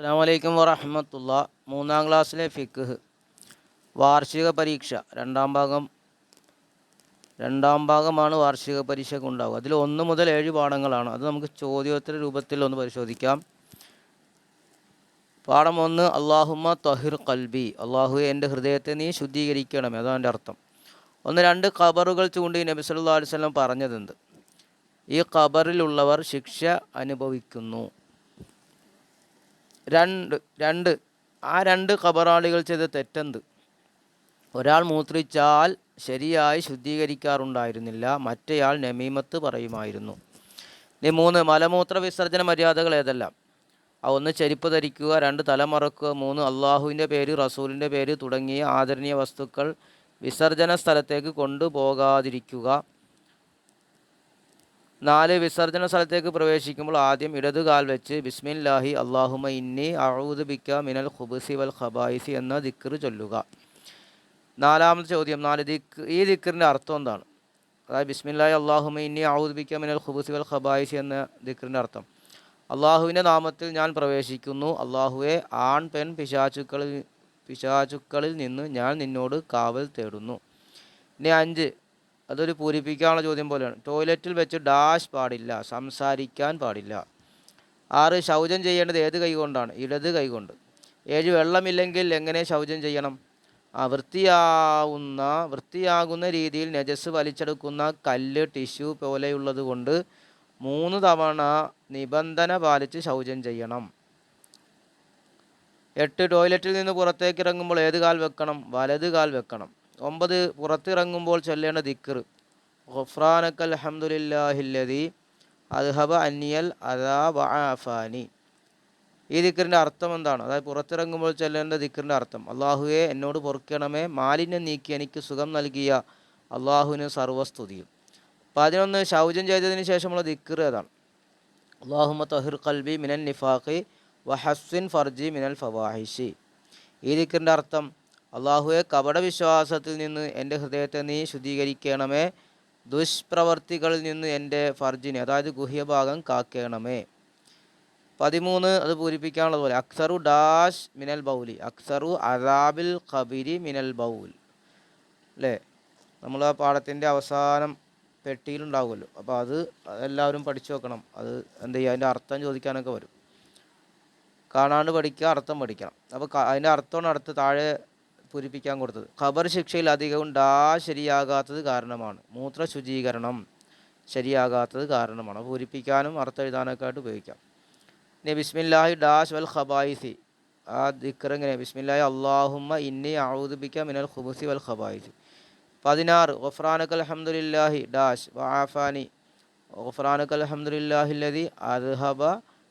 അസ്സാം അലൈക്കും വറഹമത്തുള്ള. മൂന്നാം ക്ലാസ്സിലെ ഫിഖ്. വാർഷിക പരീക്ഷ. രണ്ടാം ഭാഗം. രണ്ടാം ഭാഗമാണ് വാർഷിക പരീക്ഷയ്ക്ക് ഉണ്ടാവുക. അതിൽ ഒന്ന് മുതൽ ഏഴ് പാഠങ്ങളാണ്. അത് നമുക്ക് ചോദ്യോത്തര രൂപത്തിൽ ഒന്ന് പരിശോധിക്കാം. പാഠം ഒന്ന് അള്ളാഹുമ്മ തഹിർ കൽബി അള്ളാഹു എന്റെ ഹൃദയത്തെ നീ ശുദ്ധീകരിക്കണം അതാണ് എന്റെ അർത്ഥം. ഒന്ന് രണ്ട് ഖബറുകൾ ചൂണ്ടി നബി സല്ലല്ലാഹു അലൈഹി വസല്ലം പറഞ്ഞതെന്ത് ഈ ഖബറിലുള്ളവർ ശിക്ഷ അനുഭവിക്കുന്നു. രണ്ട് രണ്ട്. ആ രണ്ട് ഖബറാളികൾ ചെയ്ത തെറ്റെന്ത്? ഒരാൾ മൂത്രിച്ചാൽ ശരിയായി ശുദ്ധീകരിക്കാറുണ്ടായിരുന്നില്ല മറ്റേയാൾ നമീമത്ത് പറയുമായിരുന്നു. ഇനി മൂന്ന് മലമൂത്ര വിസർജന മര്യാദകൾ ഏതെല്ലാം? ആ ഒന്ന് ചെരുപ്പ് ധരിക്കുക രണ്ട് തലമറക്കുക മൂന്ന് അള്ളാഹുവിന്റെ പേര് റസൂലിന്റെ പേര് തുടങ്ങിയ ആദരണീയ വസ്തുക്കൾ വിസർജന സ്ഥലത്തേക്ക് കൊണ്ടുപോകാതിരിക്കുക. നാല് വിസർജന സ്ഥലത്തേക്ക് പ്രവേശിക്കുമ്പോൾ ആദ്യം ഇടത് കാൽ വെച്ച് ബിസ്മില്ലാഹി അള്ളാഹുമ ഇന്നി അഊദ് ബിക്ക മിനൽ ഖുബുസി വൽ ഖബായിസി എന്ന ദിക്കർ ചൊല്ലുക. നാലാമത്തെ ചോദ്യം നാല് ദിക്ക് ഈ ദിക്കറിന്റെ അർത്ഥം എന്താണ്? അതായത് ബിസ്മില്ലാഹി അള്ളാഹുമ ഇന്നി അഊദ് ബിക്ക മിനൽ ഖുബുസി വൽ ഖബായിസി എന്ന ദിക്കറിന്റെ അർത്ഥം. അള്ളാഹുവിന്റെ നാമത്തിൽ ഞാൻ പ്രവേശിക്കുന്നു. അള്ളാഹുവെ ആൺ പെൺ പിശാചുക്കളിൽ പിശാചുക്കളിൽ നിന്ന് ഞാൻ നിന്നോട് കാവൽ തേടുന്നു. ഇനി അഞ്ച് അതൊരു പൂരിപ്പിക്കാനുള്ള ചോദ്യം പോലെയാണ്. ടോയ്ലറ്റിൽ വെച്ച് ഡാഷ് പാടില്ല സംസാരിക്കാൻ പാടില്ല. ആറ് ശൗചം ചെയ്യേണ്ടത് ഏത് കൈകൊണ്ടാണ് ഇടത് കൈകൊണ്ട് ഏഴ് വെള്ളമില്ലെങ്കിൽ എങ്ങനെ ശൗചം ചെയ്യണം? ആ വൃത്തിയാവുന്ന വൃത്തിയാകുന്ന രീതിയിൽ നജസ് വലിച്ചെടുക്കുന്ന കല്ല് ടിഷ്യൂ പോലെയുള്ളത് കൊണ്ട് മൂന്ന് തവണ നിബന്ധന പാലിച്ച് ശൗചം ചെയ്യണം. എട്ട് ടോയ്ലറ്റിൽ നിന്ന് പുറത്തേക്ക് ഇറങ്ങുമ്പോൾ ഏത് കാൽ വെക്കണം? വലത് കാൽ വെക്കണം. ഒമ്പത് പുറത്തിറങ്ങുമ്പോൾ ചൊല്ലേണ്ട ദിക്കർ ഖുഫ്രാനക്കൽ അഹമ്മദില്ലാഹില്ലതി അദ്ഹബ അന്നിയൽ അദാ വആഫാനി ഈ ദിക്കറിന്റെ അർത്ഥം എന്താണ്? അതായത് പുറത്തിറങ്ങുമ്പോൾ ചൊല്ലേണ്ട ദിക്കറിന്റെ അർത്ഥം. അള്ളാഹുവെ എന്നോട് പൊറുക്കണമേ. മാലിന്യം നീക്കി എനിക്ക് സുഖം നൽകിയ അള്ളാഹുവിന് സർവസ്തുതിയും. പതിനൊന്ന് ശൗചം ചെയ്തതിന് ശേഷമുള്ള ദിക്കർ അതാണ് അള്ളാഹുമ തഹിർ കൽബി മിനൽ നിഫാഖി വഹസ്വിൻ ഫർജി മിനൽ ഫവാഹിഷി. ഈ ദിക്കറിന്റെ അർത്ഥം അള്ളാഹുവെ കപട വിശ്വാസത്തിൽ നിന്ന് എന്റെ ഹൃദയത്തെ നീ ശുദ്ധീകരിക്കണമേ. ദുഷ്പ്രവർത്തികളിൽ നിന്ന് എന്റെ ഫർജിനെ അതായത് ഗുഹ്യഭാഗം കാക്കണമേ. പതിമൂന്ന് അത് പൂരിപ്പിക്കാനുള്ളത് പോലെ അക്സറു ഡാഷ് മിനൽ ബൗലി അക്സറു അറാബിൽ ഖബിരി മിനൽ ബൗൽ. അല്ലേ നമ്മൾ ആ പാഠത്തിന്റെ അവസാനം പെട്ടിയിലുണ്ടാവുമല്ലോ. അപ്പോൾ അത് എല്ലാവരും പഠിച്ചു വെക്കണം. അത് എന്ത് ചെയ്യുക? അതിന്റെ അർത്ഥം ചോദിക്കാനൊക്കെ വരും. കാണാണ്ട് പഠിക്കുക അർത്ഥം പഠിക്കണം. അപ്പോൾ അതിന്റെ അർത്ഥമാണ് അടുത്ത് താഴെ പൂരിപ്പിക്കാൻ കൊടുത്തത്. ഖബർ ശിക്ഷയിൽ അധികവും ഡാ ശരിയാകാത്തത് കാരണമാണ്. മൂത്ര ശുചീകരണം ശരിയാകാത്തത് കാരണമാണ്. പൂരിപ്പിക്കാനും അർത്ഥം എഴുതാനൊക്കെ ആയിട്ട് ഉപയോഗിക്കാം. ഇനി ബിസ്മില്ലാഹി ഡാഷ് വൽ ഖബായിസി. ആ ദിക്കർ ബിസ്മില്ലാഹി അള്ളാഹുമ്മ ഇന്നി ഔദുബിക്ക മിനൽ ഖുബുസി വൽ ഖബായിസി. പതിനാറ് ഗഫ്രാനക്കൽ അഹമ്മദില്ലാഹി ഡാഷ് വആഫാനി ഗഫ്രാനക്കൽ അൽഹംദുലില്ലാഹില്ലതി അദ്ഹബ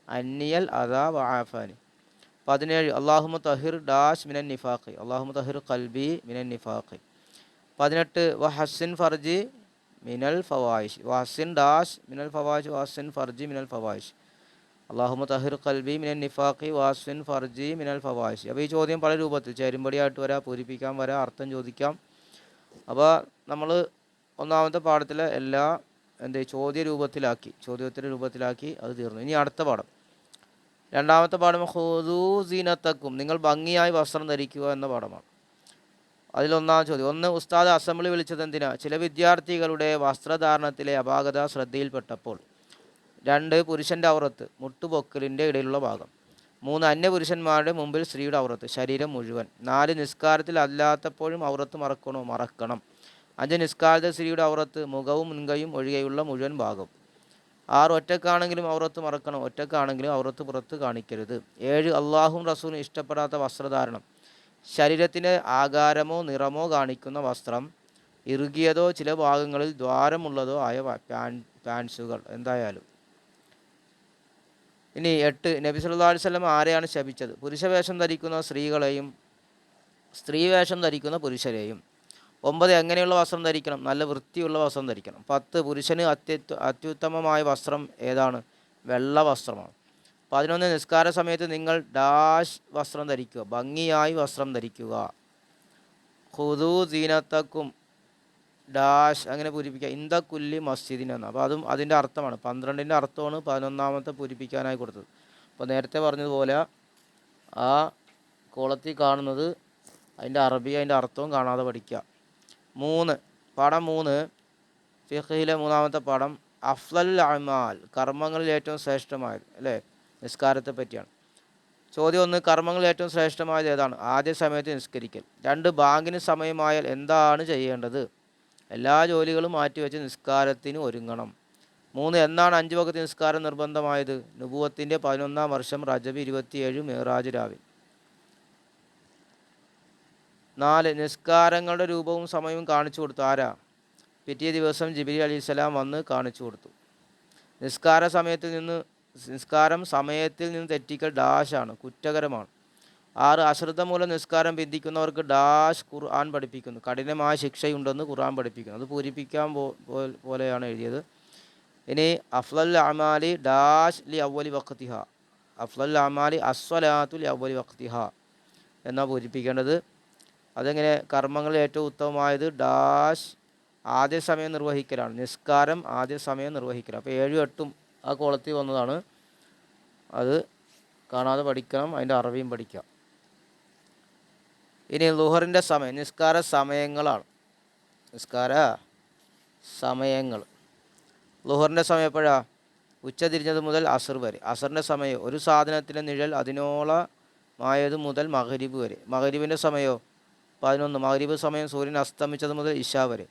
അന്നിയൽ അദാ വആഫാനി പതിനേഴ്. അള്ളാഹുമ തഹിർ ഡാഷ് മിനൻ നിഫാഖ്. അള്ളാഹുമ തഹിർ കൽബി മിനൻ നിഫാഖ്. പതിനെട്ട്. വഹസിൻ ഫർജി മിനൽ ഫവായിഷ്. വഹസിൻ ഡാഷ് മിനൽ ഫവായിഷ് വഹസിൻ ഫർജി മിനൽ ഫവായിഷ്. അള്ളാഹുമ തഹിർ കൽബി മിനൻ നിഫാഖി വാസിൻ ഫർജി മിനൽ ഫവായിഷ്. അപ്പോൾ ഈ ചോദ്യം പല രൂപത്തിൽ ചേരുമ്പടിയായിട്ട് വരാം പൂരിപ്പിക്കാൻ വരാം അർത്ഥം ചോദിക്കാം. അപ്പോൾ നമ്മൾ ഒന്നാമത്തെ പാഠത്തിലെ എല്ലാ എന്ത് ചോദ്യ രൂപത്തിലാക്കി ചോദ്യോത്തര രൂപത്തിലാക്കി അത് തീർന്നു. ഇനി അടുത്ത പാഠം. രണ്ടാമത്തെ പാഠം ഹുദൂ സീനത്തക്കും. നിങ്ങൾ ഭംഗിയായി വസ്ത്രം ധരിക്കുക എന്ന പാഠമാണ്. അതിലൊന്നാം ചോദ്യം ഒന്ന് ഉസ്താദ് അസംബ്ലി വിളിച്ചത് എന്തിനാ? ചില വിദ്യാർത്ഥികളുടെ വസ്ത്രധാരണത്തിലെ അപാകത ശ്രദ്ധയിൽപ്പെട്ടപ്പോൾ. രണ്ട് പുരുഷന്റെ ഔറത്ത് മുട്ടുപൊക്കലിന്റെ ഇടയിലുള്ള ഭാഗം. മൂന്ന് അന്യപുരുഷന്മാരുടെ മുമ്പിൽ സ്ത്രീയുടെ ഔറത്ത് ശരീരം മുഴുവൻ. നാല് നിസ്കാരത്തിൽ അല്ലാത്തപ്പോഴും ഔറത്ത് മറക്കണോ? മറക്കണം. അഞ്ച് നിസ്കാരത്തിൽ സ്ത്രീയുടെ ഔറത്ത് മുഖവും മുൻകൈയും ഒഴികെയുള്ള മുഴുവൻ ഭാഗം. ആറ് ഒറ്റക്കാണെങ്കിലും ഔറത്ത് മറക്കണം. ഒറ്റക്കാണെങ്കിലും ഔറത്ത് പുറത്ത് കാണിക്കരുത്. ഏഴ് അള്ളാഹും റസൂലും ഇഷ്ടപ്പെടാത്ത വസ്ത്രധാരണം. ശരീരത്തിന് ആകാരമോ നിറമോ കാണിക്കുന്ന വസ്ത്രം ഇറുകിയതോ ചില ഭാഗങ്ങളിൽ ദ്വാരമുള്ളതോ ആയ പാൻ പാൻസുകൾ എന്തായാലും. ഇനി എട്ട് നബി അലൈഹി വസല്ലം ആരെയാണ് ശപിച്ചത്? പുരുഷവേഷം ധരിക്കുന്ന സ്ത്രീകളെയും സ്ത്രീവേഷം ധരിക്കുന്ന പുരുഷരെയും. ഒമ്പത് എങ്ങനെയുള്ള വസ്ത്രം ധരിക്കണം? നല്ല വൃത്തിയുള്ള വസ്ത്രം ധരിക്കണം. പത്ത് പുരുഷന് അത്യു അത്യുത്തമമായ വസ്ത്രം ഏതാണ്? വെള്ള വസ്ത്രമാണ്. പതിനൊന്ന് നിസ്കാര സമയത്ത് നിങ്ങൾ ഡാഷ് വസ്ത്രം ധരിക്കുക. ഭംഗിയായി വസ്ത്രം ധരിക്കുക. ഹുദു ദീനത്തക്കും ഡാഷ് അങ്ങനെ പൂരിപ്പിക്കുക. ഇന്ത കുല്ലി മസ്ജിദിനെന്ന് അപ്പോൾ അതും അതിന്റെ അർത്ഥമാണ്. പന്ത്രണ്ടിന്റെ അർത്ഥമാണ് പതിനൊന്നാമത്തെ പൂരിപ്പിക്കാനായി കൊടുത്തത്. അപ്പോൾ നേരത്തെ പറഞ്ഞതുപോലെ ആ കോളത്തിൽ കാണുന്നത് അതിന്റെ അറബി അതിന്റെ അർത്ഥവും കാണാതെ പഠിക്കുക. മൂന്ന്. പാഠം മൂന്ന്. ഫിഖിലെ മൂന്നാമത്തെ പാഠം അഫ്ലൽ അമാൽ കർമ്മങ്ങളിൽ ഏറ്റവും ശ്രേഷ്ഠമായത് അല്ലേ? നിസ്കാരത്തെ പറ്റിയാണ്. ചോദ്യം ഒന്ന് കർമ്മങ്ങളിൽ ഏറ്റവും ശ്രേഷ്ഠമായത് ഏതാണ്? ആദ്യ സമയത്ത് നിസ്കരിക്കൽ. രണ്ട് ബാങ്കിന് സമയമായാൽ എന്താണ് ചെയ്യേണ്ടത്? എല്ലാ ജോലികളും മാറ്റിവെച്ച് നിസ്കാരത്തിന് ഒരുങ്ങണം. മൂന്ന് എന്നാണ് അഞ്ച് വകത്ത് നിസ്കാരം നിർബന്ധമായത്? നുപൂവത്തിന്റെ പതിനൊന്നാം വർഷം റജബ് ഇരുപത്തിയേഴ് മേറാജ് രാവിൽ നാല് നിസ്കാരങ്ങളുടെ രൂപവും സമയവും കാണിച്ചു കൊടുത്തു. ആരാ? പിറ്റേ ദിവസം ജിബിലി അലിസ്ലാം വന്ന് കാണിച്ചു കൊടുത്തു. നിസ്കാര സമയത്തിൽ നിന്ന് നിസ്കാരം സമയത്തിൽ നിന്ന് തെറ്റിക്കൽ ഡാഷാണ് കുറ്റകരമാണ്. ആറ് അശ്രദ്ധ മൂലം നിസ്കാരം ബന്ധിക്കുന്നവർക്ക് ഡാഷ് ഖുർആൻ പഠിപ്പിക്കുന്നു. കഠിനമായ ശിക്ഷയുണ്ടെന്ന് ഖുർആൻ പഠിപ്പിക്കുന്നു. അത് പൂരിപ്പിക്കാൻ പോലെയാണ് എഴുതിയത്. ഇനി അഫ്ലൽ അമാലി ഡാഷ് ലി അവലി വഖ്തിഹ. അഫ്ലൽ അമാലി അസ്വലാത്തു ലി അവലി വഖ്തിഹ. എന്നാണ് പൂരിപ്പിക്കേണ്ടത്? അതെങ്ങനെ? കർമ്മങ്ങളിൽ ഏറ്റവും ഉത്തമമായത് ഡാഷ് ആദ്യ സമയം നിർവഹിക്കലാണ്. നിസ്കാരം ആദ്യ സമയം നിർവഹിക്കൽ. അപ്പോൾ ഏഴും എട്ടും ആ കോളത്തിൽ വന്നതാണ്. അത് കാണാതെ പഠിക്കണം. അതിന്റെ അറിവിയും പഠിക്കാം. ഇനി ലുഹറിന്റെ സമയം. നിസ്കാര സമയങ്ങളാണ്. നിസ്കാര സമയങ്ങൾ. ലുഹറിന്റെ സമയം എപ്പോഴാണ് ഉച്ച തിരിഞ്ഞത് മുതൽ അസർ വരെ. അസറിന്റെ സമയം ഒരു സാധനത്തിന്റെ നിഴൽ അതിനോളമായത് മുതൽ മഹരിബ് വരെ. മഹരിബിന്റെ സമയമോ? പതിനൊന്ന്. മഹരീബ് സമയം സൂര്യൻ അസ്തമിച്ചത് മുതൽ ഇഷ വരെ.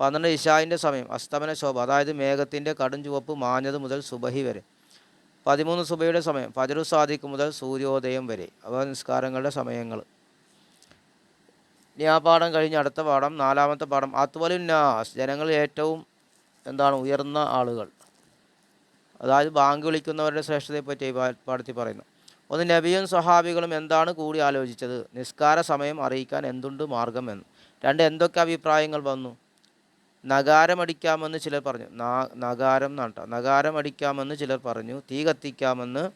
പന്ത്രണ്ട് ഇഷായിന്റെ സമയം അസ്തമന ശോഭ അതായത് മേഘത്തിന്റെ കടും ചുവപ്പ് മാഞ്ഞത് മുതൽ സുബഹി വരെ. പതിമൂന്ന് സുബയുടെ സമയം ഫജറു സാദിഖ് മുതൽ സൂര്യോദയം വരെ. അവ നിസ്കാരങ്ങളുടെ സമയങ്ങൾ. ഇനി ആ പാഠം കഴിഞ്ഞ് അടുത്ത പാഠം നാലാമത്തെ പാഠം. അത്വലുന്നാസ് ജനങ്ങളിൽ ഏറ്റവും എന്താണ് ഉയർന്ന ആളുകൾ. അതായത് ബാങ്ക് വിളിക്കുന്നവരുടെ ശ്രേഷ്ഠതയെ പറ്റി ഈ പാഠത്തിൽ പറയുന്നു. ഒന്ന് നബിയും സ്വഹാബികളും എന്താണ് കൂടി ആലോചിച്ചത്? നിസ്കാര സമയം അറിയിക്കാൻ എന്തുണ്ട് മാർഗം എന്ന്. രണ്ട് എന്തൊക്കെ അഭിപ്രായങ്ങൾ വന്നു? നഗാരമടിക്കാമെന്ന് ചിലർ പറഞ്ഞു. നഗാരം എന്നാട്ട ട്ടോ. നഗാരമടിക്കാമെന്ന് ചിലർ പറഞ്ഞു. തീ കത്തിക്കാമെന്ന്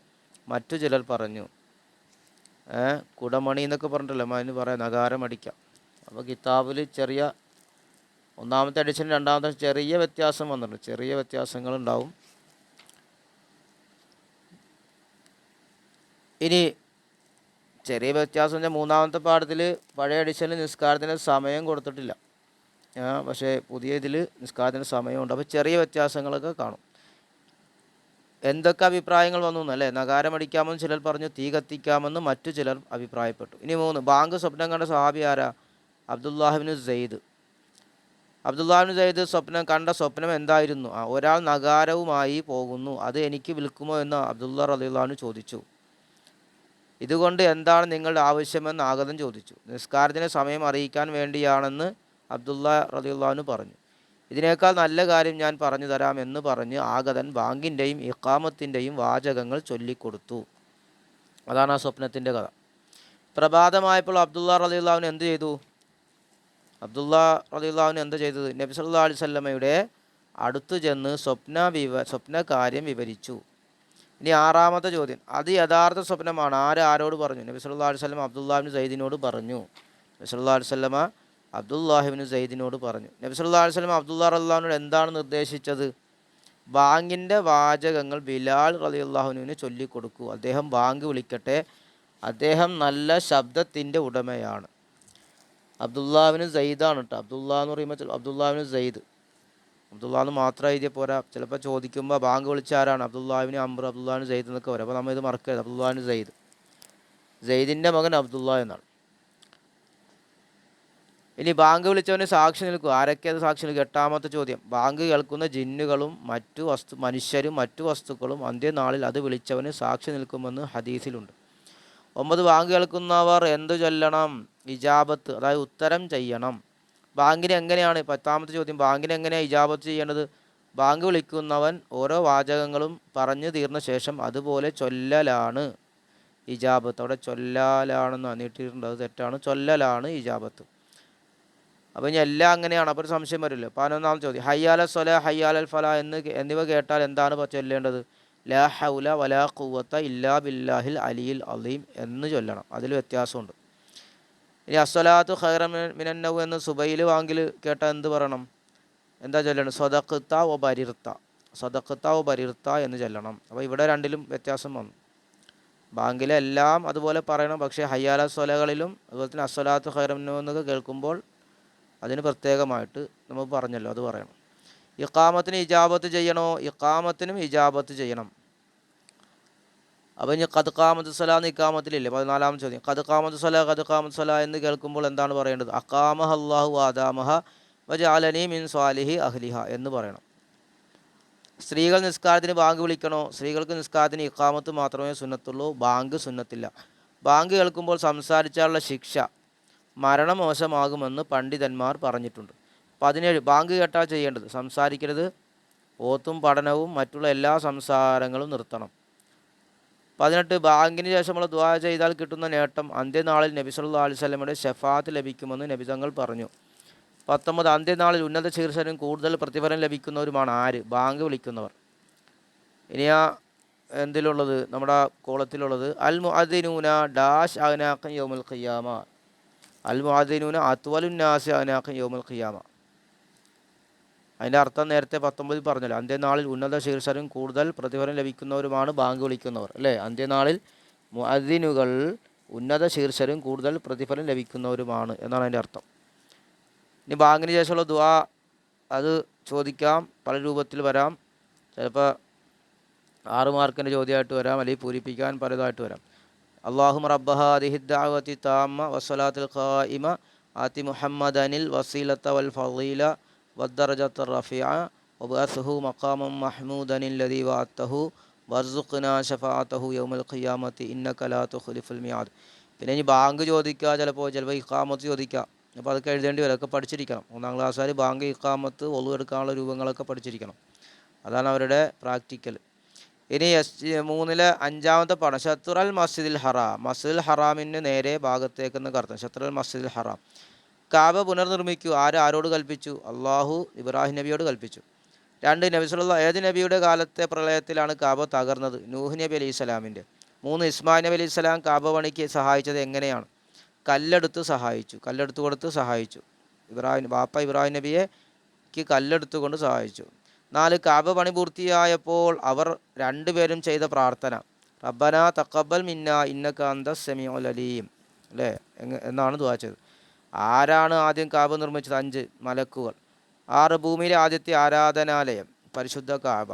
മറ്റു ചിലർ പറഞ്ഞു. കുടമണി എന്നൊക്കെ പറഞ്ഞിട്ടല്ലോ അതിന് പറയാം നഗാരമടിക്കാം. അപ്പോൾ കിതാബിൽ ചെറിയ ഒന്നാമത്തെ എഡിഷൻ രണ്ടാമത്തെ ചെറിയ വ്യത്യാസം വന്നിട്ടുണ്ട്. ചെറിയ വ്യത്യാസങ്ങളുണ്ടാവും. ഇനി ചെറിയ വ്യത്യാസം വെച്ചാൽ മൂന്നാമത്തെ പാഠത്തിൽ പഴയ എഡിഷനിൽ നിസ്കാരത്തിന് സമയം കൊടുത്തിട്ടില്ല. പക്ഷേ പുതിയ ഇതിൽ നിസ്കാരത്തിന് സമയമുണ്ട്. അപ്പോൾ ചെറിയ വ്യത്യാസങ്ങളൊക്കെ കാണും. എന്തൊക്കെ അഭിപ്രായങ്ങൾ വന്നു എന്നല്ലേ? നഗാരമടിക്കാമെന്ന് ചിലർ പറഞ്ഞു തീ കത്തിക്കാമെന്ന് മറ്റു ചിലർ അഭിപ്രായപ്പെട്ടു. ഇനി മൂന്ന്. ബാങ്ക് സ്വപ്നം കണ്ട സഹാബി ആരാ? അബ്ദുല്ലാഹിബിന് സെയ്ദ്. അബ്ദുല്ലാഹിബിന് സെയ്ദ് സ്വപ്നം കണ്ട സ്വപ്നം എന്തായിരുന്നു? ആ ഒരാൾ നഗാരവുമായി പോകുന്നു. അത് എനിക്ക് വിൽക്കുമോ എന്ന് അബ്ദുല്ല റലിള്ളാഹു ചോദിച്ചു. ഇതുകൊണ്ട് എന്താണ് നിങ്ങളുടെ ആവശ്യമെന്ന് ആഗതം ചോദിച്ചു. നിസ്കാരത്തിന് സമയം അറിയിക്കാൻ വേണ്ടിയാണെന്ന് അബ്ദുള്ള റതിയുള്ളഹാനു പറഞ്ഞു. ഇതിനേക്കാൾ നല്ല കാര്യം ഞാൻ പറഞ്ഞു തരാം എന്ന് പറഞ്ഞ് ആഗതൻ ബാങ്കിന്റെയും ഇക്കാമത്തിന്റെയും വാചകങ്ങൾ ചൊല്ലിക്കൊടുത്തു. അതാണ് ആ സ്വപ്നത്തിന്റെ കഥ. പ്രഭാതമായപ്പോൾ അബ്ദുള്ള റലിള്ളാഹുവിന് എന്ത് ചെയ്തു? അബ്ദുള്ള റലിള്ളാഹുവിന് എന്ത് ചെയ്തത്? നബി സല്ലല്ലാഹു അടുത്തു ചെന്ന് സ്വപ്ന വിവ സ്വപ്ന കാര്യം വിവരിച്ചു. ഇനി ആറാമത്തെ ചോദ്യം. അത് യഥാർത്ഥ സ്വപ്നമാണ്. ആര് ആരോട് പറഞ്ഞു? നബി സല്ലാ അലൈഹി വസല്ലം അബ്ദുല്ലാഹിബിൻ സയ്യിദിനോട് പറഞ്ഞു. നബി സല്ലാ അലുസല്ലമ അബ്ദുല്ലാഹിബിന് സൈദിനോട് പറഞ്ഞു. നബി സല്ലാ അലുസല്ലം അബ്ദുല്ലാ അള്ളാഹിനോട് എന്താണ് നിർദ്ദേശിച്ചത്? ബാങ്കിന്റെ വാചകങ്ങൾ ബിലാൽ റളിയല്ലാഹുവിന് ചൊല്ലിക്കൊടുക്കൂ. അദ്ദേഹം ബാങ്ക് വിളിക്കട്ടെ. അദ്ദേഹം നല്ല ശബ്ദത്തിന്റെ ഉടമയാണ്. അബ്ദുല്ലാവിന് സയ്യിദാണ് കേട്ടോ അബ്ദുല്ല എന്ന് പറയുമ്പോൾ അബ്ദുല്ലാവിന് സെയ്ദ് അബ്ദുള്ള എന്ന് മാത്രം എഴുതിയ പോരാ. ചിലപ്പോൾ ചോദിക്കുമ്പോൾ ബാങ്ക് വിളിച്ച ആരാണ്? അബ്ദുല്ലാവിന് അംബർ അബ്ദുല്ലാവിന് സെയ്ദ് എന്നൊക്കെ വരും അപ്പോൾ നമ്മൾ ഇത് മറക്കരുത്. അബ്ദുല്ലാവിന് സെയ്ദ് സെയ്ദിന്റെ മകൻ അബ്ദുള്ള എന്നാണ്. ഇനി ബാങ്ക് വിളിച്ചവന് സാക്ഷി നിൽക്കും. ആരൊക്കെ അത് സാക്ഷി നിൽക്കും? എട്ടാമത്തെ ചോദ്യം. ബാങ്ക് കേൾക്കുന്ന ജിന്നുകളും മറ്റു വസ്തു മനുഷ്യരും മറ്റു വസ്തുക്കളും അന്ത്യനാളിൽ അത് വിളിച്ചവന് സാക്ഷി നിൽക്കുമെന്ന് ഹദീസിലുണ്ട്. ഒമ്പത് ബാങ്ക് കേൾക്കുന്നവർ എന്തു ചൊല്ലണം? ഇജാബത്ത് അതായത് ഉത്തരം ചെയ്യണം. ബാങ്കിന് എങ്ങനെയാണ് പത്താമത്തെ ചോദ്യം ബാങ്കിന് എങ്ങനെയാണ് ഇജാബത്ത് ചെയ്യേണ്ടത്? ബാങ്ക് വിളിക്കുന്നവൻ ഓരോ വാചകങ്ങളും പറഞ്ഞു തീർന്ന ശേഷം അതുപോലെ ചൊല്ലലാണ് ഇജാബത്ത്. അവിടെ ചൊല്ലാലാണെന്ന് നീട്ടിയിട്ടുണ്ട് അത് തെറ്റാണ്. ചൊല്ലലാണ് ഇജാബത്ത്. അപ്പോൾ ഇനി എല്ലാം അങ്ങനെയാണ്. അപ്പോൾ ഒരു സംശയം വരില്ല പതിനൊന്നാം ചോദ്യം. ഹയ്യാല സ്വല ഹയ്യാലൽ ഫല എന്ന് എന്നിവ കേട്ടാൽ എന്താണ് ചൊല്ലേണ്ടത്? ലാ ഹൗല വലാ കൂവത്ത ഇല്ലാ ബില്ലാഹിൽ അലിയിൽ അലീം എന്ന് ചൊല്ലണം. അതിൽ വ്യത്യാസമുണ്ട്. ഇനി അസ്വലാത്തു ഖൈറ മിനന്നവ് എന്ന് സുബൈൽ വാങ്കിൽ കേട്ടാൽ എന്ത് പറയണം? എന്താ ചൊല്ലണം? സ്വതക്കുത്ത ഒ ബരിർത്ത. സ്വതക്കുത്ത ഒ ബരിർത്ത എന്ന് ചൊല്ലണം. അപ്പോൾ ഇവിടെ രണ്ടിലും വ്യത്യാസം വന്നു. ബാങ്കിലെല്ലാം അതുപോലെ പറയണം. പക്ഷേ ഹയ്യാല സ്വലകളിലും അതുപോലെ തന്നെ അസ്വലാത്ത് ഖൈറമിനു എന്നൊക്കെ കേൾക്കുമ്പോൾ അതിന് പ്രത്യേകമായിട്ട് നമ്മൾ പറഞ്ഞല്ലോ അത് പറയണം. ഇക്കാമത്തിന് ഇജാബത്ത് ചെയ്യണോ? ഇക്കാമത്തിനും ഇജാബത്ത് ചെയ്യണം. അപ്പോൾ ഇനി കത് സല നിക്കാമത്തിലില്ലേ പതിനാലാം ചോദ്യം. കത് സല കത് സല എന്ന് കേൾക്കുമ്പോൾ എന്താണ് പറയേണ്ടത്? അക്കാമഹ അള്ളാഹു ആദാമഹ വജാലനി മിൻ സ്വാലിഹി അഹ്ലിഹ എന്ന് പറയണം. സ്ത്രീകൾ നിസ്കാരത്തിന് ബാങ്ക് വിളിക്കണോ? സ്ത്രീകൾക്ക് നിസ്കാരത്തിന് ഇക്കാമത്ത് മാത്രമേ സുന്നത്തുള്ളൂ. ബാങ്ക് സുന്നത്തില്ല. ബാങ്ക് കേൾക്കുമ്പോൾ സംസാരിച്ചാലുള്ള ശിക്ഷ മരണമോശമാകുമെന്ന് പണ്ഡിതന്മാർ പറഞ്ഞിട്ടുണ്ട്. പതിനേഴ് ബാങ്ക് കേട്ടാൽ ചെയ്യേണ്ടത്? സംസാരിക്കരുത്. ഓത്തും പഠനവും മറ്റുള്ള എല്ലാ സംസാരങ്ങളും നിർത്തണം. പതിനെട്ട് ബാങ്കിന് ശേഷമുള്ള ദുആ ചെയ്താൽ കിട്ടുന്ന നേട്ടം അന്ത്യനാളിൽ നബി അലൈഹി വസല്ലമയുടെ ഷഫാത്ത് ലഭിക്കുമെന്ന് നബി തങ്ങൾ പറഞ്ഞു. പത്തൊമ്പത് അന്ത്യനാളിൽ ഉന്നത ചികിത്സനും കൂടുതൽ പ്രതിഫലം ലഭിക്കുന്നവരുമാണ് ആര്? ബാങ്ക് വിളിക്കുന്നവർ. ഇനി ആ എന്തിലുള്ളത്? നമ്മുടെ കോളത്തിലുള്ളത് അൽ മുഅദിനൂന ഡാഷ് അഗ്നാഖൻ യോമുൽ ഖിയാമ. അൽ മുഅദ്ദിനൂന അത്വലുന്നാസി അഗ്നാഖൻ യോമുൽ ഖിയാമ. അതിന്റെ അർത്ഥം നേരത്തെ പത്തൊമ്പതിൽ പറഞ്ഞല്ലോ അന്ത്യനാളിൽ ഉന്നത ശീർഷരും കൂടുതൽ പ്രതിഫലം ലഭിക്കുന്നവരുമാണ് ബാങ്ക് വിളിക്കുന്നവർ. അല്ലേ? അന്ത്യനാളിൽ മുഅദ്ദിനുകൾ ഉന്നത ശീർഷരും കൂടുതൽ പ്രതിഫലം ലഭിക്കുന്നവരുമാണ് എന്നാണ് അതിന്റെ അർത്ഥം. ഇനി ബാങ്കിന് ശേഷമുള്ള ദുആ അത് ചോദിക്കാം പല രൂപത്തിൽ വരാം. ചിലപ്പോൾ ആറ് മാർക്കിന്റെ ചോദ്യമായിട്ട് വരാം അല്ലെങ്കിൽ പൂരിപ്പിക്കാൻ പലതായിട്ട് വരാം. അള്ളാഹുമ റബ്ബഹ താമ വസ്വലാത്തുൽ ഖായിമ ആത്തി മുഹമ്മദനിൽ വസീലത്ത വൽ ഫളീല والدرجة الرفيعة وبأثه مقاما محمودا الذي وعدته വർസുഖ്ന ഷഫാഅത്തഹു യൗമൽ ഖിയാമത്തി ഇന്നക ലാ തുഖ്ലിഫുൽ മിയാദ് പിന്നെ ഇനി ബാങ്ക് ചോദിക്കുക ചിലപ്പോൾ ചിലപ്പോൾ ഇഖാമത്ത് ചോദിക്കുക അപ്പോൾ അതൊക്കെ എഴുതേണ്ടി വരും അതൊക്കെ പഠിച്ചിരിക്കണം ഒന്നാം ക്ലാസ്സുകാർ ബാങ്ക് ഇഖാമത്ത് ഒളു എടുക്കാനുള്ള രൂപങ്ങളൊക്കെ പഠിച്ചിരിക്കണം അതാണ് അവരുടെ പ്രാക്ടിക്കൽ ഇനി എസ് മൂന്നിലെ അഞ്ചാമത്തെ പാഠം ഷത്തുറൽ മസ്ജിദുൽ ഹറാം മസ്ജിദുൽ ഹറാമിന് നേരെ ഭാഗത്തേക്കെന്ന് കർത്തം ഷത്തുറൽ മസ്ജിദുൽ ഹറാം കാബ പുനർനിർമ്മിക്കൂ ആര് ആരോട് കൽപ്പിച്ചു? അള്ളാഹു ഇബ്രാഹിം നബിയോട് കൽപ്പിച്ചു. രണ്ട് നബി സല്ല ഏത് നബിയുടെ കാലത്തെ പ്രളയത്തിലാണ് കാബ തകർന്നത്? നൂഹ് നബി അലൈഹി സ്വലാമിന്റെ മൂന്ന് ഇസ്മായിൽ നബി അലൈഹി സ്വലാം കാബ പണിക്ക് സഹായിച്ചത് എങ്ങനെയാണ്? കല്ലെടുത്ത് സഹായിച്ചു കല്ലെടുത്ത് കൊടുത്ത് സഹായിച്ചു. ഇബ്രാഹിം ബാപ്പ ഇബ്രാഹിം നബിയെക്ക് കല്ലെടുത്ത് കൊണ്ട് സഹായിച്ചു. നാല് കാബ പണി പൂർത്തിയായപ്പോൾ അവർ രണ്ടുപേരും ചെയ്ത പ്രാർത്ഥന. റബ്ബന തക്കബൽ മിന്ന ഇന്നക അന്ത അലീം. അല്ലേ? എന്നാണ് ദുവാച്ചത് ചെയ്തത്. ആരാണ് ആദ്യം കാബ നിർമ്മിച്ചത്? അഞ്ച് മലക്കുകൾ. ആറ് ഭൂമിയിലെ ആദ്യത്തെ ആരാധനാലയം പരിശുദ്ധ കാബ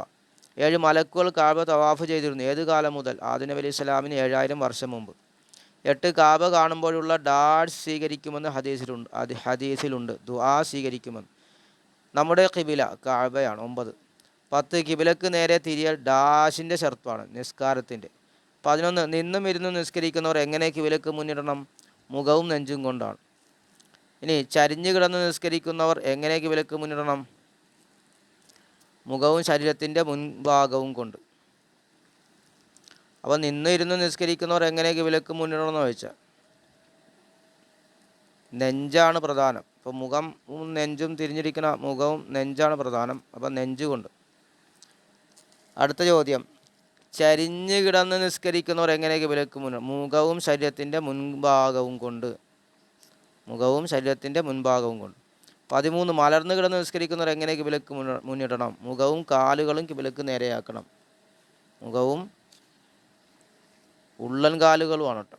ഏഴ് മലക്കുകൾ കാബ തവാഫ് ചെയ്തിരുന്നു. ഏത് കാലം മുതൽ? ആദിനബി അലി ഇസ്ലാമിന് ഏഴായിരം വർഷം മുമ്പ്. എട്ട് കാബ കാണുമ്പോഴുള്ള ഡാഡ് സ്വീകരിക്കുമെന്ന് ഹദീസിലുണ്ട്. അത് ഹദീസിലുണ്ട്. ദുആ സ്വീകരിക്കുമെന്ന്. നമ്മുടെ കിബില കാബയാണ് ഒമ്പത്. പത്ത് കിബിലക്ക് നേരെ തിരിയൽ ഡാഷിന്റെ ഷർപ്പാണ് നിസ്കാരത്തിന്റെ. പതിനൊന്ന് നിന്നും ഇരുന്നും നിസ്കരിക്കുന്നവർ എങ്ങനെ കിബിലക്ക് മുന്നിടണം? മുഖവും നെഞ്ചും കൊണ്ടാണ്. ഇനി ചരിഞ്ഞു കിടന്ന് നിസ്കരിക്കുന്നവർ എങ്ങനെ കിബിലക്ക് മുന്നിടണം? മുഖവും ശരീരത്തിന്റെ മുൻഭാഗവും കൊണ്ട്. അപ്പോൾ നിന്ന് ഇരുന്ന് നിസ്കരിക്കുന്നവർ എങ്ങനെ മുന്നിടണം എന്ന് ചോദിച്ചാൽ നെഞ്ചാണ് പ്രധാനം. ഇപ്പോൾ മുഖം നെഞ്ചും തിരിഞ്ഞിരിക്കുന്ന മുഖവും നെഞ്ചാണ് പ്രധാനം. അപ്പോൾ നെഞ്ചുകൊണ്ട് അടുത്ത ചോദ്യം ചരിഞ്ഞ് കിടന്ന് നിസ്കരിക്കുന്നവർ എങ്ങനെ വിലക്ക് മുന്നിൽ മുഖവും ശരീരത്തിന്റെ മുൻഭാഗവും കൊണ്ട്. മുഖവും ശരീരത്തിന്റെ മുൻഭാഗവും കൊണ്ട്. പതിമൂന്ന് മലർന്നു കിടന്ന് നിസ്കരിക്കുന്നവർ എങ്ങനെ കിബിലക്ക് മുന്ന- മുന്നിടണം? മുഖവും കാലുകളും കിബിലക്ക് നേരെയാക്കണം. മുഖവും ഉള്ളൻ കാലുകളുമാണ് കേട്ടോ.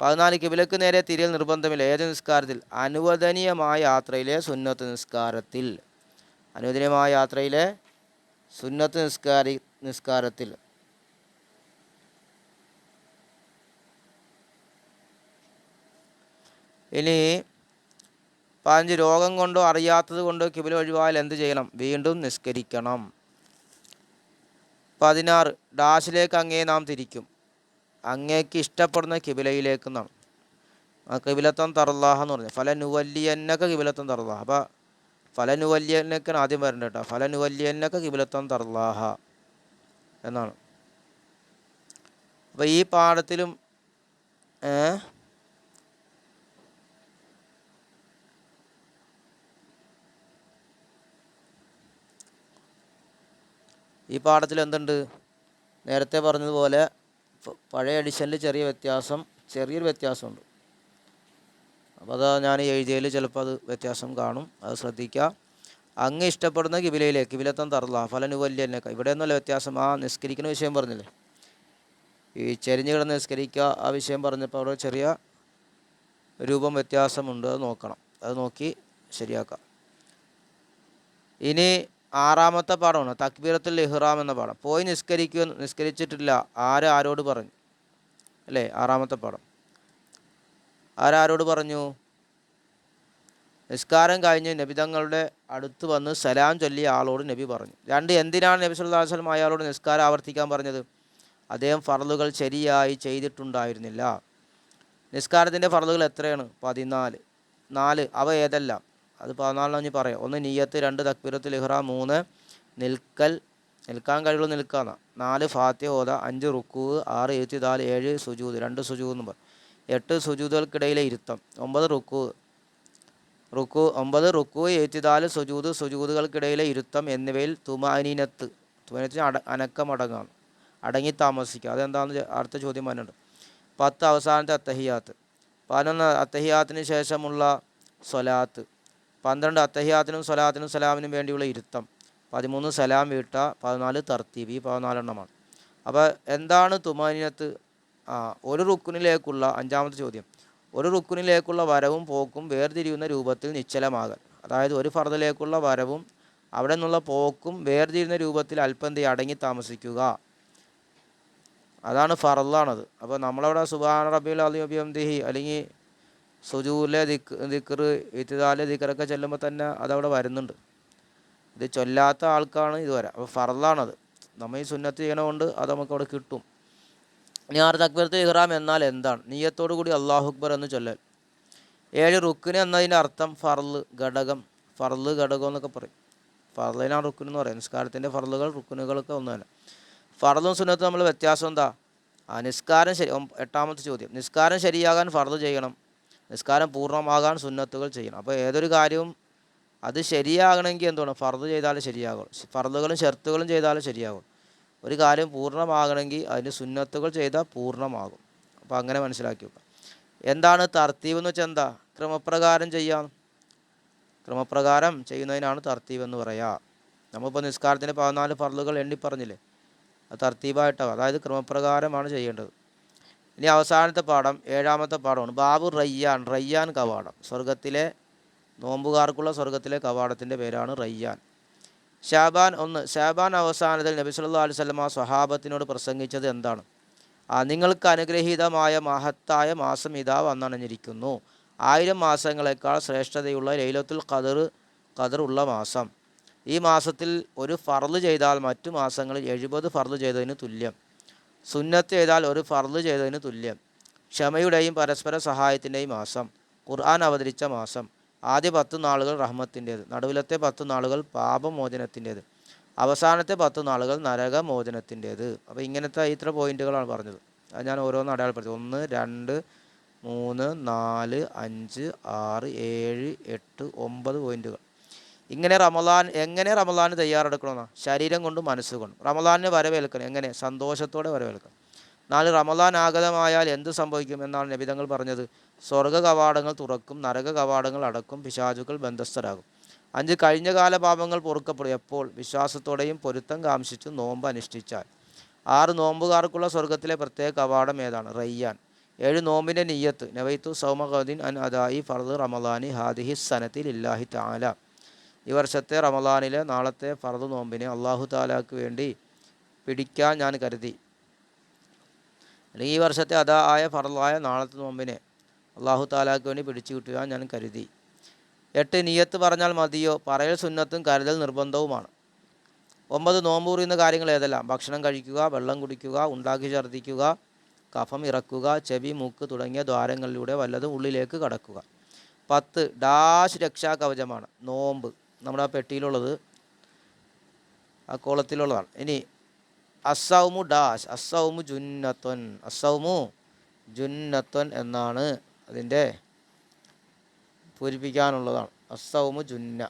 പതിനാല് കിബിലക്ക് നേരെ തിരിയൽ നിർബന്ധമില്ല. ഏത് നിസ്കാരത്തിൽ? അനുവദനീയമായ യാത്രയിലെ സുന്നത്ത് നിസ്കാരത്തിൽ. അനുവദനീയമായ യാത്രയിലെ സുന്നത്ത് നിസ്കാരി നിസ്കാരത്തിൽ. ഇനി പതിനഞ്ച് രോഗം കൊണ്ടോ അറിയാത്തത് കൊണ്ടോ കിബില ഒഴിവായാൽ എന്ത് ചെയ്യണം? വീണ്ടും നിസ്കരിക്കണം. പതിനാറ് ഡാഷിലേക്ക് അങ്ങേ നാം തിരിക്കും. അങ്ങേക്ക് ഇഷ്ടപ്പെടുന്ന കിബിലയിലേക്ക് നാം. ആ കിബിലത്തം തറല്ലാഹ എന്ന് പറഞ്ഞു. ഫല കിബിലത്തം തറല്ലാഹ. അപ്പോൾ ഫല നുവല്ലിയന്നൊക്കെയാണ് ആദ്യം വരേണ്ടത് കേട്ടോ. ഫല കിബിലത്തം തറല്ലാഹ എന്നാണ്. അപ്പോൾ ഈ പാഠത്തിലും ഈ പാഠത്തിൽ എന്തുണ്ട്? നേരത്തെ പറഞ്ഞതുപോലെ പഴയ എഡിഷനിൽ ചെറിയ വ്യത്യാസം ചെറിയൊരു വ്യത്യാസമുണ്ട്. അപ്പോൾ അത് ഞാൻ എഴുതിയതിൽ ചിലപ്പോൾ അത് വ്യത്യാസം കാണും. അത് ശ്രദ്ധിക്കുക. അങ്ങ് ഇഷ്ടപ്പെടുന്ന കിബിലയിലേക്ക് കിബിലത്തം തറല്ല ഫലനുവല്യനൊക്കെ ഇവിടെ ഒന്നുമല്ല വ്യത്യാസം. ആ നിസ്കരിക്കുന്ന വിഷയം പറഞ്ഞില്ലേ? ഈ ചെരിഞ്ഞ് കിടന്ന് നിസ്കരിക്കുക ആ വിഷയം പറഞ്ഞപ്പോൾ അവിടെ ചെറിയ രൂപം വ്യത്യാസമുണ്ട്. അത് നോക്കണം. അത് നോക്കി ശരിയാക്കാം. ഇനി ആറാമത്തെ പാഠമാണ്. തക്ബീറത്തുൽ ഇഹ്റാം എന്ന പാഠം. പോയി നിസ്കരിക്കുക നിസ്കരിച്ചിട്ടില്ല. ആര് ആരോട് പറഞ്ഞു? അല്ലേ? ആറാമത്തെ പാഠം. ആരാരോട് പറഞ്ഞു? നിസ്കാരം കഴിഞ്ഞ് നബിതങ്ങളുടെ അടുത്ത് വന്ന് സലാം ചൊല്ലിയ ആളോട് നബി പറഞ്ഞു. രണ്ട് എന്തിനാണ് നബി സുല്ലാ വസല്ലം അയാളോട് നിസ്കാരം ആവർത്തിക്കാൻ പറഞ്ഞത്? അദ്ദേഹം ഫറലുകൾ ശരിയായി ചെയ്തിട്ടുണ്ടായിരുന്നില്ല. നിസ്കാരത്തിന്റെ ഫറലുകൾ എത്രയാണ്? പതിനാല്. നാല്. അവ ഏതെല്ലാം? അത് പതിനാലിന് ഞാൻ പറയാം. ഒന്ന് നീയത്ത് രണ്ട് തക്ബീറത്തുൽ ഇഹ്റാം മൂന്ന് നിൽക്കൽ. നിൽക്കാൻ കഴിവുള്ള നിൽക്കാന്ന നാല് ഫാത്തിഹ ഓത അഞ്ച് റുക്കു ആറ് എഴുത്തിദാൽ ഏഴ് സുജൂദ് രണ്ട് എന്ന് പറയും എട്ട് സുജൂദുകൾക്കിടയിലെ ഇരുത്തം. ഒമ്പത് റുക്കു റുക്കു ഒമ്പത് റുക്കു എഴുത്തിദാൽ സുജൂദ് സുജൂദുകൾക്കിടയിലെ ഇരുത്തം എന്നിവയിൽ തുമാനീനത്ത്. തുമാനത്തിന് അട അനക്കമടങ്ങാണ് അടങ്ങി. താമസിക്കുക അതെന്താണെന്ന് അടുത്ത ചോദ്യം പറഞ്ഞിട്ടുണ്ട് പത്ത് അവസാനത്തെ അത്തഹിയാത്ത്. പതിനൊന്ന് അത്തഹിയാത്തിന് ശേഷമുള്ള സ്വലാത്ത്. പന്ത്രണ്ട് അത്തഹിയാത്തിനും സ്വലാത്തിനും സലാമിനും വേണ്ടിയുള്ള ഇരുത്തം. പതിമൂന്ന് സലാം വീട്ട പതിനാല് തർത്തീബ് ഈ പതിനാലെണ്ണമാണ്. അപ്പോൾ എന്താണ് തുമാനിനത്ത് ആ ഒരു റുക്കുനിലേക്കുള്ള അഞ്ചാമത്തെ ചോദ്യം. ഒരു റുക്കുനിലേക്കുള്ള വരവും പോക്കും വേർതിരിയുന്ന രൂപത്തിൽ നിശ്ചലമാകൽ. അതായത് ഒരു ഫർദിലേക്കുള്ള വരവും അവിടെ നിന്നുള്ള പോക്കും വേർതിരിയുന്ന രൂപത്തിൽ അല്പം അടങ്ങി താമസിക്കുക. അതാണ് ഫറലാണത് അപ്പോൾ നമ്മളവിടെ സുബാൻ റബിയുൽ അലി അബിയംദിഹി അല്ലെങ്കിൽ സുജൂലെ ദിക്ക് ദിക്കർ ഇത്തിദാലെ ദിക്കറൊക്കെ ചെല്ലുമ്പോൾ തന്നെ അതവിടെ വരുന്നുണ്ട്. ഇത് ചൊല്ലാത്ത ആൾക്കാണ് ഇത് വരാം അപ്പോൾ ഫറദാണത് നമ്മൾ ഈ സുന്നത്ത് ചെയ്യണമുണ്ട് അത് നമുക്ക് അവിടെ കിട്ടും. ഇനി ആറ് തക്ബീർത്ത് ഇഹ്റാം എന്നാൽ എന്താണ്? നീയത്തോടു കൂടി അള്ളാഹു അക്ബർ എന്ന് ചൊല്ലൽ. ഏഴ് റുക്കിന് എന്നതിന്റെ അർത്ഥം ഫർൾ ഘടകം. ഫർൾ ഘടകം എന്നൊക്കെ പറയും. ഫർളിനാണ് റുക്കിന് എന്ന് പറയും നിസ്കാരത്തിന്റെ ഫർളുകൾ റുക്കിനുകളൊക്കെ ഒന്നും തന്നെ. ഫർളും സുന്നത്തും നമ്മൾ വ്യത്യാസം എന്താ? ആ നിസ്കാരം ശരി എട്ടാമത്തെ ചോദ്യം. നിസ്കാരം ശരിയാകാൻ ഫർൾ ചെയ്യണം. നിസ്കാരം പൂർണമാകാൻ സുന്നത്തുകൾ ചെയ്യണം. അപ്പോൾ ഏതൊരു കാര്യവും അത് ശരിയാകണമെങ്കിൽ എന്താണ് ഫർദ് ചെയ്താലും ശരിയാകും. ഫർദുകളും ഷർത്തുകളും ചെയ്താലും ശരിയാകും. ഒരു കാര്യം പൂർണമാകണമെങ്കിൽ അതിന് സുന്നത്തുകൾ ചെയ്താൽ പൂർണമാകും. അപ്പോൾ അങ്ങനെ മനസ്സിലാക്കി വെക്കാം എന്താണ് തർത്തീവ് എന്ന് വെച്ചാൽ എന്താ? ക്രമപ്രകാരം ചെയ്യാം. ക്രമപ്രകാരം ചെയ്യുന്നതിനാണ് തർത്തീവ് എന്ന് പറയുക നമ്മളിപ്പോൾ നിസ്കാരത്തിന്റെ പതിനാല് ഫർളുകൾ എണ്ണി പറഞ്ഞില്ലേ? അത് തർത്തീബായിട്ടാണ് അതായത് ക്രമപ്രകാരമാണ് ചെയ്യേണ്ടത്. ഇനി അവസാനത്തെ പാഠം ഏഴാമത്തെ പാഠമാണ്. ബാബു റയ്യാൻ റയ്യാൻ കവാടം. സ്വർഗത്തിലെ നോമ്പുകാർക്കുള്ള സ്വർഗത്തിലെ കവാടത്തിന്റെ പേരാണ് റയ്യാൻ. ഷാബാൻ ഒന്ന് ഷാബാൻ അവസാനത്തിൽ നബി സല്ലല്ലാഹു അലൈഹി വസല്ലമ സ്വഹാബത്തിനോട് പ്രസംഗിച്ചത് എന്താണ്? നിങ്ങൾക്ക് അനുഗ്രഹീതമായ മഹത്തായ മാസം ഇതാ വന്നണഞ്ഞിരിക്കുന്നു ആയിരം മാസങ്ങളെക്കാൾ ശ്രേഷ്ഠതയുള്ള ലൈലത്തുൽ ഖദർ ഖദർ ഉള്ള മാസം. ഈ മാസത്തിൽ ഒരു ഫർൾ ചെയ്താൽ മറ്റു മാസങ്ങളിൽ എഴുപത് ഫർൾ ചെയ്തതിന് തുല്യം. സുന്നത്ത് ചെയ്താൽ ഒരു ഫർദ് ചെയ്തതിന് തുല്യം. ക്ഷമയുടെയും പരസ്പര സഹായത്തിന്റെയും മാസം. ഖുർആൻ അവതരിച്ച മാസം. ആദ്യ പത്ത് നാളുകൾ റഹ്മത്തിന്റേത്. നടുവിലത്തെ പത്ത് നാളുകൾ പാപമോചനത്തിന്റേത്. അവസാനത്തെ പത്ത് നാളുകൾ നരകമോചനത്തിന്റേത്. അപ്പോൾ ഇങ്ങനത്തെ ഇത്ര പോയിന്റുകളാണ് പറഞ്ഞത്. അത് ഞാൻ ഓരോന്ന് അടയാളപ്പെടുത്തി. ഒന്ന് രണ്ട് മൂന്ന് നാല് അഞ്ച് ആറ് ഏഴ് എട്ട് ഒമ്പത് പോയിന്റുകൾ. ഇങ്ങനെ റമദാൻ എങ്ങനെ റമദാന് തയ്യാറെടുക്കണമെന്നാ? ശരീരം കൊണ്ടും മനസ്സുകൊണ്ടും റമദാനെ വരവേൽക്കണം. എങ്ങനെ? സന്തോഷത്തോടെ വരവേൽക്കണം. നാല് റമദാൻ ആഗതമായാൽ എന്ത് സംഭവിക്കും എന്നാണ് നബിതങ്ങൾ പറഞ്ഞത്? സ്വർഗ കവാടങ്ങൾ തുറക്കും നരക കവാടങ്ങൾ അടക്കും പിശാചുക്കൾ ബന്ധസ്ഥരാകും. അഞ്ച് കഴിഞ്ഞ കാല പാപങ്ങൾ പൊറുക്കപ്പെടും. എപ്പോൾ? വിശ്വാസത്തോടെയും പൊരുത്തം കാംക്ഷിച്ച് നോമ്പ് അനുഷ്ഠിച്ചാൽ. ആറ് നോമ്പുകാർക്കുള്ള സ്വർഗത്തിലെ പ്രത്യേക കവാടം ഏതാണ്? റയ്യാൻ. ഏഴ് നോമ്പിന്റെ നീയത്ത് നവൈത്തു സൗമഖദ്ദീൻ അൻ അദായി ഫർദ് റമദാനി ഹാദിഹി സനത്തിൽ ഇല്ലാഹി താല ഈ വർഷത്തെ റമദാനിലെ നാളത്തെ ഫറദ് നോമ്പിനെ അള്ളാഹു താലാക്ക് വേണ്ടി പിടിക്കാൻ ഞാൻ കരുതി. അല്ലെങ്കിൽ ഈ വർഷത്തെ അതാ ആയ ഫറലായ നാളത്തെ നോമ്പിനെ അള്ളാഹു താലാക്ക് വേണ്ടി പിടിച്ചു കിട്ടുവാൻ ഞാൻ കരുതി. എട്ട് നിയത്ത് പറഞ്ഞാൽ മതിയോ? പറയൽ സുന്നത്തും കരുതൽ നിർബന്ധവുമാണ്. ഒമ്പത് നോമ്പ് കുറിയുന്ന കാര്യങ്ങൾ ഏതെല്ലാം? ഭക്ഷണം കഴിക്കുക വെള്ളം കുടിക്കുക ഉണ്ടാക്കി ഛർദ്ദിക്കുക കഫം ഇറക്കുക ചെവി മൂക്ക് തുടങ്ങിയ ദ്വാരങ്ങളിലൂടെ വല്ലതും ഉള്ളിലേക്ക് കടക്കുക. പത്ത് ഡാഷ് രക്ഷാ കവചമാണ് നോമ്പ്. നമ്മുടെ ആ പെട്ടിയിലുള്ളത് ആ കോളത്തിലുള്ളതാണ്. ഇനി അസൗമു ഡാഷ് അസൗമു ജുന്നത്വൻ അസൗമു ജുന്നത്വൻ എന്നാണ് അതിന്റെ പൂരിപ്പിക്കാനുള്ളതാണ്. അസൗമു ജുന്ന.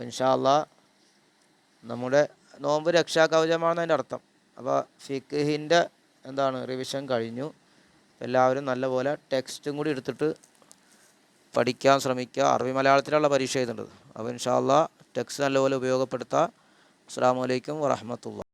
ഇൻഷാല്ല നമ്മുടെ നോമ്പ് രക്ഷാകവചമാണെന്ന് അതിന്റെ അർത്ഥം. അപ്പോൾ ഫിഖിന്റെ എന്താണ് റിവിഷൻ കഴിഞ്ഞു. എല്ലാവരും നല്ലപോലെ ടെക്സ്റ്റും കൂടി എടുത്തിട്ട് പഠിക്കാൻ ശ്രമിക്കുക. അറബി മലയാളത്തിലുള്ള പരീക്ഷ എഴുതേണ്ടത്. അപ്പോൾ ഇൻഷാല്ല ടെക്സ്റ്റ് നല്ലപോലെ ഉപയോഗപ്പെടുത്താം. അസ്സാം വലൈക്കും വറഹമത്തുള്ള